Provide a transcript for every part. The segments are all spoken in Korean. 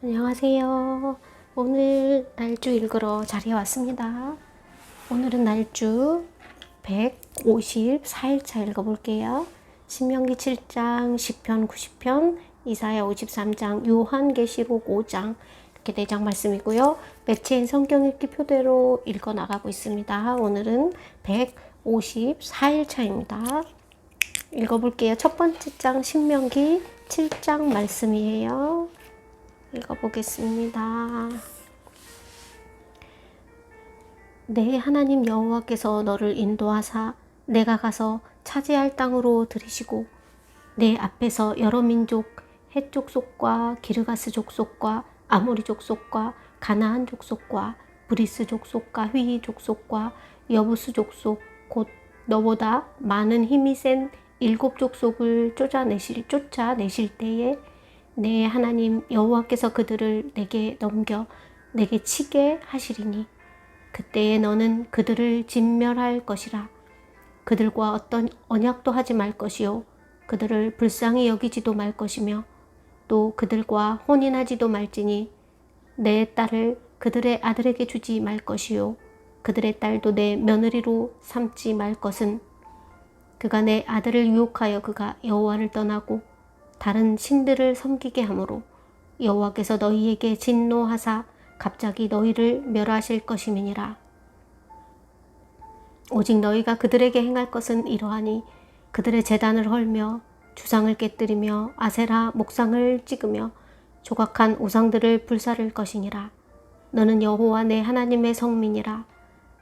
안녕하세요. 오늘 날주 읽으러 자리에 왔습니다. 오늘은 날주 154일차 읽어볼게요. 신명기 7장, 10편, 90편, 이사야 53장, 요한계시록 5장 이렇게 4장 말씀이고요. 매체인 성경 읽기 표대로 읽어 나가고 있습니다. 오늘은 154일차입니다. 읽어볼게요. 첫 번째 장 신명기 7장 말씀이에요. 읽어보겠습니다. 내 하나님 여호와께서 너를 인도하사 내가 가서 차지할 땅으로 들이시고 내 앞에서 여러 민족 헷 족속과 기르가스 족속과 아모리 족속과 가나안 족속과 브리스 족속과 휘 족속과 여부스 족속 곧 너보다 많은 힘이 센 일곱 족속을 쫓아내실 쫓아내실 때에 내 하나님 여호와께서 그들을 내게 넘겨 내게 치게 하시리니 그때에 너는 그들을 진멸할 것이라. 그들과 어떤 언약도 하지 말 것이요. 그들을 불쌍히 여기지도 말 것이며 또 그들과 혼인하지도 말지니 내 딸을 그들의 아들에게 주지 말 것이요. 그들의 딸도 내 며느리로 삼지 말 것은 그가 내 아들을 유혹하여 그가 여호와를 떠나고 다른 신들을 섬기게 하므로 여호와께서 너희에게 진노하사 갑자기 너희를 멸하실 것임이니라. 오직 너희가 그들에게 행할 것은 이러하니 그들의 재단을 헐며 주상을 깨뜨리며 아세라 목상을 찍으며 조각한 우상들을 불사를 것이니라. 너는 여호와 내 하나님의 성민이라.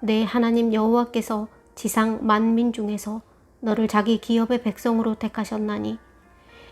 내 하나님 여호와께서 지상 만민 중에서 너를 자기 기업의 백성으로 택하셨나니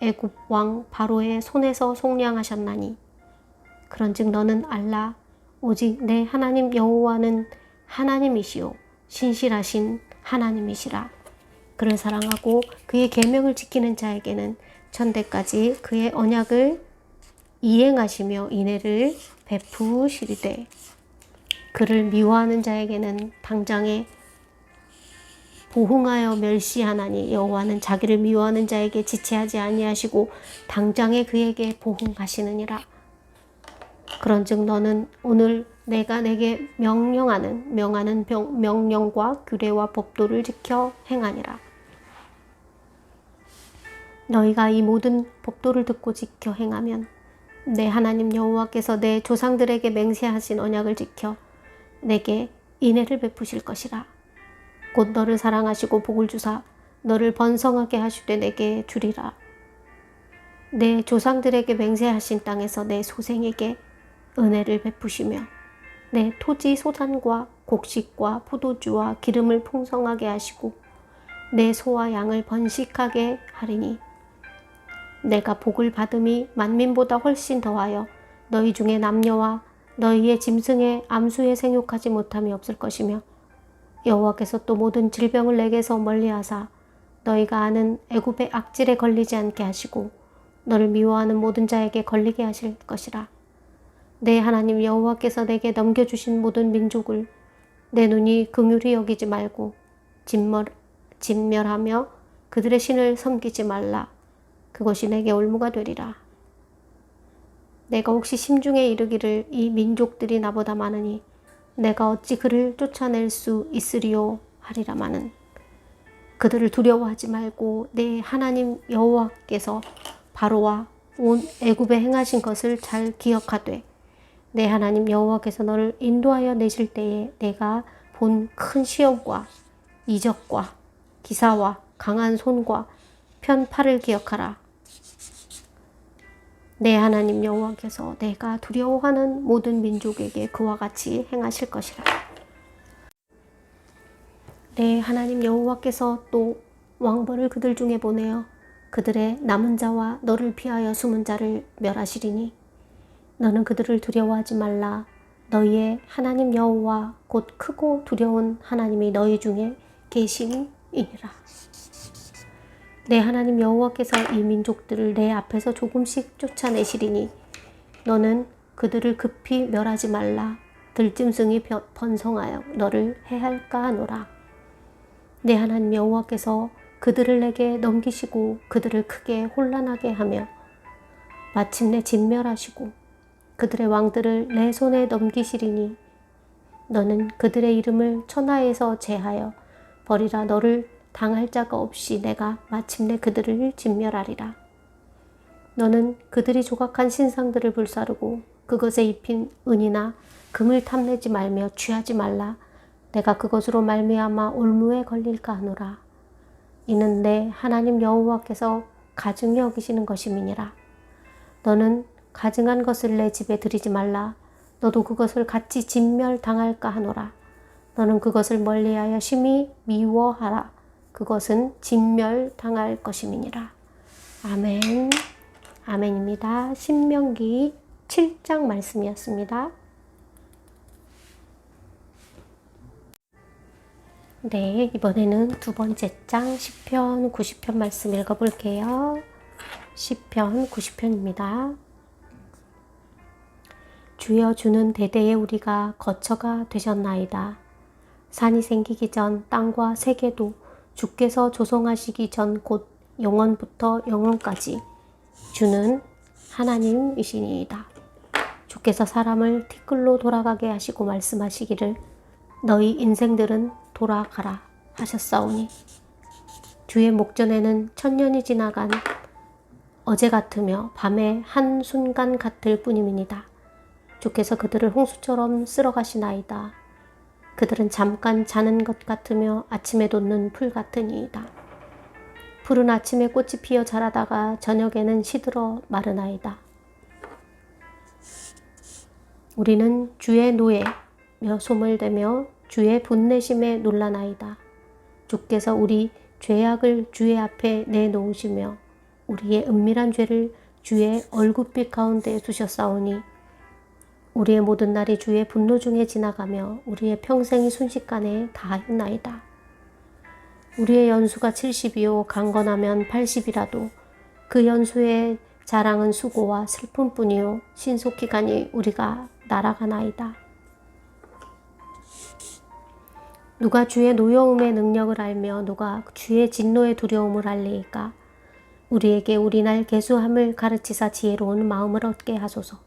애굽 왕 바로의 손에서 속량하셨나니. 그런즉 너는 알라 오직 내 하나님 여호와는 하나님이시요 신실하신 하나님이시라. 그를 사랑하고 그의 계명을 지키는 자에게는 천대까지 그의 언약을 이행하시며 인애를 베푸시리되 그를 미워하는 자에게는 당장에 보흥하여 멸시하나니 여호와는 자기를 미워하는 자에게 지체하지 아니하시고 당장에 그에게 보흥하시느니라. 그런즉 너는 오늘 내가 내게 명령하는 명하는 병, 명령과 규례와 법도를 지켜 행하니라. 너희가 이 모든 법도를 듣고 지켜 행하면 내 하나님 여호와께서 내 조상들에게 맹세하신 언약을 지켜 내게 인애를 베푸실 것이라. 곧 너를 사랑하시고 복을 주사 너를 번성하게 하시되 내게 주리라. 내 조상들에게 맹세하신 땅에서 내 소생에게 은혜를 베푸시며 내 토지 소산과 곡식과 포도주와 기름을 풍성하게 하시고 내 소와 양을 번식하게 하리니 내가 복을 받음이 만민보다 훨씬 더하여 너희 중에 남녀와 너희의 짐승의 암수에 생육하지 못함이 없을 것이며 여호와께서 또 모든 질병을 내게서 멀리하사 너희가 아는 애굽의 악질에 걸리지 않게 하시고 너를 미워하는 모든 자에게 걸리게 하실 것이라. 내 하나님 여호와께서 내게 넘겨주신 모든 민족을 내 눈이 긍휼히 여기지 말고 진멸, 진멸하며 그들의 신을 섬기지 말라. 그것이 내게 올무가 되리라. 내가 혹시 심중에 이르기를 이 민족들이 나보다 많으니 내가 어찌 그를 쫓아낼 수 있으리요 하리라마는 그들을 두려워하지 말고 내 하나님 여호와께서 바로와 온 애굽에 행하신 것을 잘 기억하되 내 하나님 여호와께서 너를 인도하여 내실 때에 내가 본 큰 시험과 이적과 기사와 강한 손과 편팔을 기억하라. 내 하나님 여호와께서 내가 두려워하는 모든 민족에게 그와 같이 행하실 것이라. 내 하나님 여호와께서 또 왕벌을 그들 중에 보내어 그들의 남은 자와 너를 피하여 숨은 자를 멸하시리니 너는 그들을 두려워하지 말라. 너희의 하나님 여호와 곧 크고 두려운 하나님이 너희 중에 계심이니라. 내 하나님 여호와께서 이 민족들을 내 앞에서 조금씩 쫓아내시리니 너는 그들을 급히 멸하지 말라. 들짐승이 벼- 번성하여 너를 해할까 하노라. 내 하나님 여호와께서 그들을 내게 넘기시고 그들을 크게 혼란하게 하며 마침내 진멸하시고 그들의 왕들을 내 손에 넘기시리니 너는 그들의 이름을 천하에서 제하여 버리라 너를 당할 자가 없이 내가 마침내 그들을 진멸하리라. 너는 그들이 조각한 신상들을 불사르고 그것에 입힌 은이나 금을 탐내지 말며 취하지 말라. 내가 그것으로 말미암아 올무에 걸릴까 하노라. 이는 내 하나님 여호와께서 가증히 여기시는 것임이니라. 너는 가증한 것을 내 집에 들이지 말라. 너도 그것을 같이 진멸당할까 하노라. 너는 그것을 멀리하여 심히 미워하라. 그것은 진멸당할 것임이니라. 아멘. 아멘입니다. 신명기 7장 말씀이었습니다. 네, 이번에는 두 번째 장 10편, 90편 말씀 읽어볼게요. 10편, 90편입니다. 주여 주는 대대에 우리가 거처가 되셨나이다. 산이 생기기 전 땅과 세계도 주께서 조성하시기 전 곧 영원부터 영원까지 주는 하나님이시니이다. 주께서 사람을 티끌로 돌아가게 하시고 말씀하시기를 너희 인생들은 돌아가라 하셨사오니 주의 목전에는 천년이 지나간 어제 같으며 밤의 한 순간 같을 뿐임이니다. 주께서 그들을 홍수처럼 쓸어가시나이다. 그들은 잠깐 자는 것 같으며 아침에 돋는 풀 같으니이다. 풀은 아침에 꽃이 피어 자라다가 저녁에는 시들어 마르나이다. 우리는 주의 노예며 소물되며 주의 분내심에 놀라나이다. 주께서 우리 죄악을 주의 앞에 내놓으시며 우리의 은밀한 죄를 주의 얼굴빛 가운데 두셨사오니 우리의 모든 날이 주의 분노 중에 지나가며 우리의 평생이 순식간에 다했나이다. 우리의 연수가 70이요 강건하면 80이라도 그 연수의 자랑은 수고와 슬픔뿐이요 신속기간이 우리가 날아가나이다. 누가 주의 노여움의 능력을 알며 누가 주의 진노의 두려움을 알리이까 우리에게 우리 날 개수함을 가르치사 지혜로운 마음을 얻게 하소서.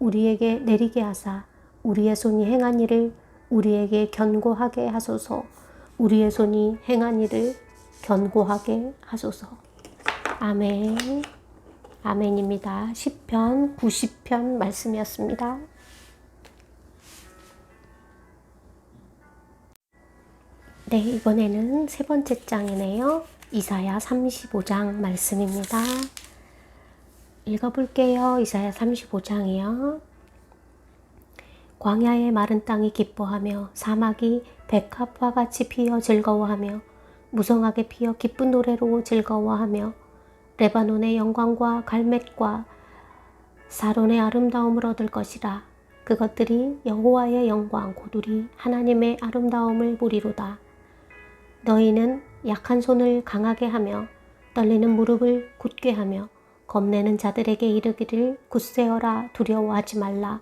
우리에게 내리게 하사 우리의 손이 행한 일을 우리에게 견고하게 하소서. 우리의 손이 행한 일을 견고하게 하소서. 아멘. 아멘입니다. 10편, 90편 말씀이었습니다. 네, 이번에는 세 번째 장이네요. 이사야 35장 말씀입니다. 읽어볼게요. 이사야 35장이요. 광야의 마른 땅이 기뻐하며 사막이 백합화 같이 피어 즐거워하며 무성하게 피어 기쁜 노래로 즐거워하며 레바논의 영광과 갈met과 사론의 아름다움을 얻을 것이라 그것들이 여호와의 영광 고두리 하나님의 아름다움을 보리로다 너희는 약한 손을 강하게 하며 떨리는 무릎을 굳게 하며 겁내는 자들에게 이르기를 굳세어라 두려워하지 말라.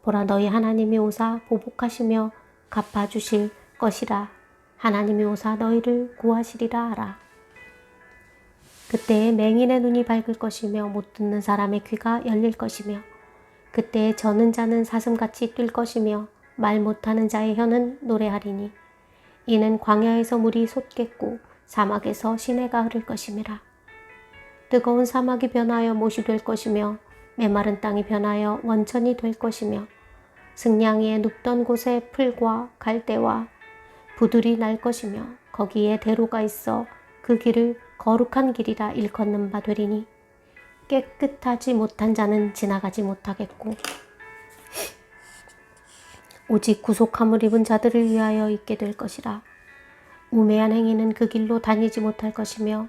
보라 너희 하나님이 오사 보복하시며 갚아주실 것이라. 하나님이 오사 너희를 구하시리라 하라. 그때에 맹인의 눈이 밝을 것이며 못 듣는 사람의 귀가 열릴 것이며 그때에 저는 자는 사슴같이 뛸 것이며 말 못하는 자의 혀는 노래하리니 이는 광야에서 물이 솟겠고 사막에서 시내가 흐를 것임이라 뜨거운 사막이 변하여 못이 될 것이며 메마른 땅이 변하여 원천이 될 것이며 승냥이의 눕던 곳에 풀과 갈대와 부들이 날 것이며 거기에 대로가 있어 그 길을 거룩한 길이라 일컫는 바 되리니 깨끗하지 못한 자는 지나가지 못하겠고 오직 구속함을 입은 자들을 위하여 있게 될 것이라 우매한 행위는 그 길로 다니지 못할 것이며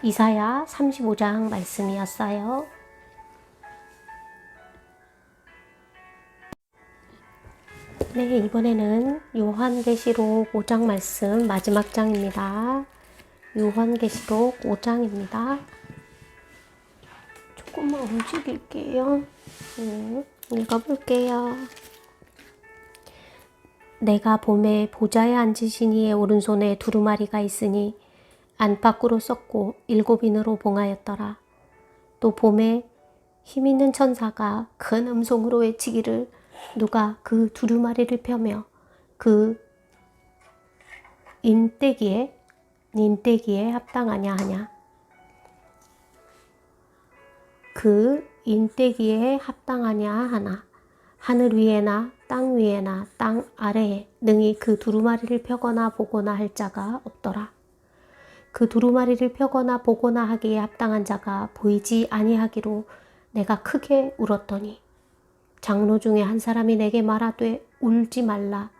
이사야 35장 말씀이었어요. 네, 이번에는 요한계시록 5장 말씀 마지막 장입니다. 요한계시록 5장입니다. 조금만 움직일게요. 네, 읽어볼게요. 내가 봄에 보좌에 앉으신 이의 오른손에 두루마리가 있으니 안팎으로 썼고 일곱인으로 봉하였더라. 또 봄에 힘 있는 천사가 큰 음성으로 외치기를 누가 그 두루마리를 펴며 그 인대기에 인대기에 합당하냐 하냐. 그 인대기에 합당하냐 하나. 하늘 위에나 땅 위에나 땅 아래에 능히 그 두루마리를 펴거나 보거나 할 자가 없더라. 그 두루마리를 펴거나 보거나 하기에 합당한 자가 보이지 아니하기로 내가 크게 울었더니 장로 중에 한 사람이 내게 말하되 울지 말라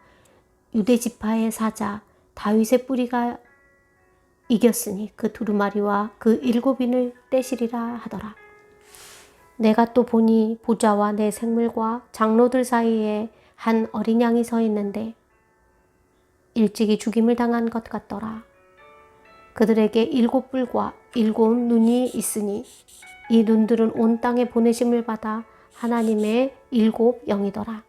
유대 지파의 사자 다윗의 뿌리가 이겼으니 그 두루마리와 그 일곱인을 떼시리라 하더라. 내가 또 보니 보좌와 내 생물과 장로들 사이에 한 어린 양이 서 있는데 일찍이 죽임을 당한 것 같더라. 그들에게 일곱 뿔과 일곱 눈이 있으니 이 눈들은 온 땅에 보내심을 받아 하나님의 일곱 영이더라.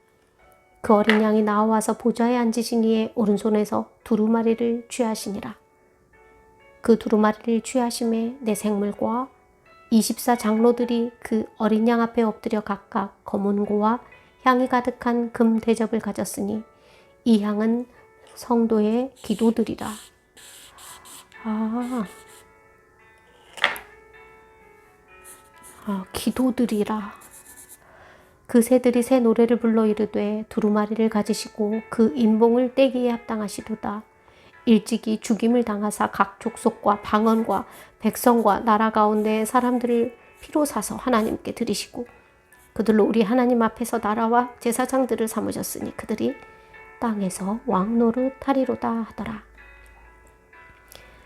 그 어린 양이 나와서 보좌에 이의 오른손에서 두루마리를 취하시니라. 그 두루마리를 취하심에 내 생물과 24 장로들이 그 어린 양 앞에 엎드려 각각 검은고와 향이 가득한 금 대접을 가졌으니 이 향은 성도의 기도들이라. 아, 아 기도들이라. 그 새들이 새 노래를 불러 이르되 두루마리를 가지시고 그 인봉을 떼기에 합당하시도다. 일찍이 죽임을 당하사 각 족속과 방언과 백성과 나라 가운데 사람들을 피로 사서 하나님께 드리시고 그들로 우리 하나님 앞에서 나라와 제사장들을 삼으셨으니 그들이 땅에서 왕노릇 하리로다 하더라.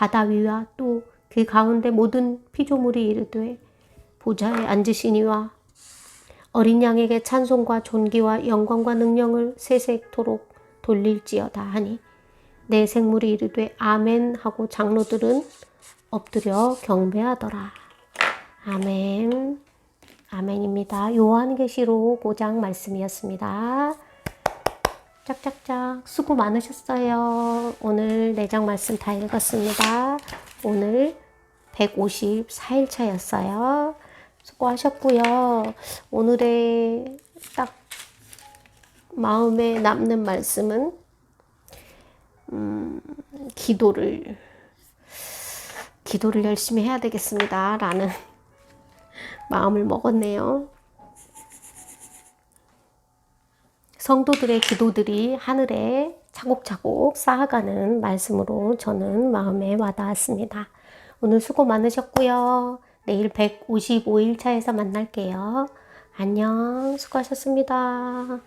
바다 위와 또 그 가운데 모든 피조물이 이르되 보좌에 앉으시니와 어린 양에게 찬송과 존귀와 영광과 능력을 세세토록 돌릴지어다 하니 내 생물이 이르되 아멘 하고 장로들은 엎드려 경배하더라. 아멘. 아멘입니다. 요한계시록 5장 말씀이었습니다. 짝짝짝 수고 많으셨어요. 오늘 4장 말씀 다 읽었습니다. 오늘 154일 차였어요. 수고하셨고요. 오늘의 딱 마음에 남는 말씀은 음, 기도를 기도를 열심히 해야 되겠습니다. 라는 마음을 먹었네요. 성도들의 기도들이 하늘에 차곡차곡 쌓아가는 말씀으로 저는 마음에 와닿았습니다. 오늘 수고 많으셨고요. 내일 155일 차에서 만날게요. 안녕. 수고하셨습니다.